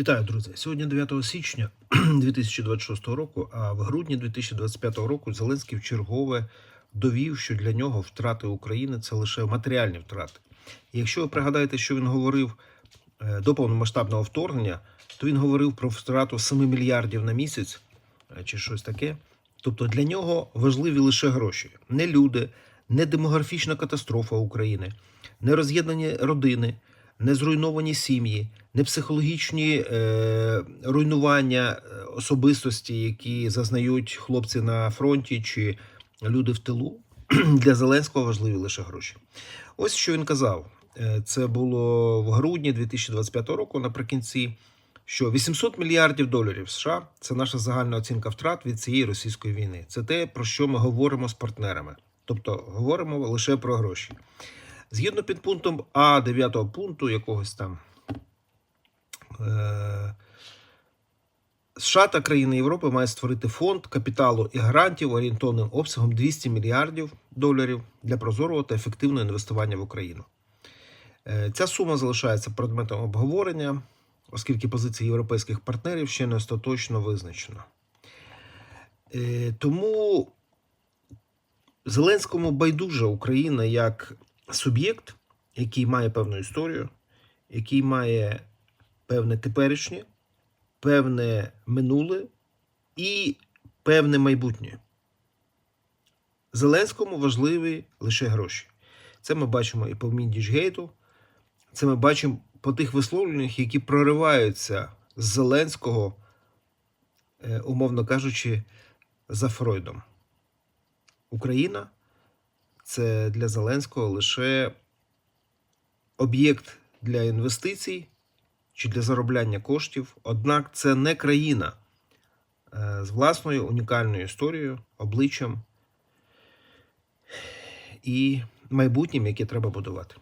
Вітаю, друзі! Сьогодні 9 січня 2026 року, а в грудні 2025 року Зеленський вчергове довів, що для нього втрати України це лише матеріальні втрати. І якщо ви пригадаєте, що він говорив е, до повномасштабного вторгнення, то він говорив про втрату 7 мільярдів на місяць е, чи щось таке. Тобто для нього важливі лише гроші, не люди, не демографічна катастрофа України, не роз'єднані родини, не зруйновані сім'ї, не психологічні е, руйнування е, особистості, які зазнають хлопці на фронті чи люди в тилу. Для Зеленського важливі лише гроші. Ось що він казав. Е, Це було в грудні 2025 року, наприкінці, що 800 мільярдів доларів США це наша загальна оцінка втрат від цієї російської війни. Це те, про що ми говоримо з партнерами. Тобто говоримо лише про гроші. Згідно під пунктом А 9 пункту якогось там США та країни Європи мають створити фонд капіталу і грантів орієнтовним обсягом 200 мільярдів доларів для прозорого та ефективного інвестування в Україну. Е, Ця сума залишається предметом обговорення, оскільки позиція європейських партнерів ще не остаточно визначена. Е, Тому Зеленському байдуже Україна як суб'єкт, який має певну історію, який має певне теперішнє, певне минуле і певне майбутнє. Зеленському важливі лише гроші. Це ми бачимо і по Міндічгейту, це ми бачимо по тих висловлюваннях, які прориваються з Зеленського, е, умовно кажучи, за Фройдом. Україна це для Зеленського лише об'єкт для інвестицій чи для заробляння коштів. Однак це не країна е, з власною унікальною історією, обличчям і майбутнім, яке треба будувати.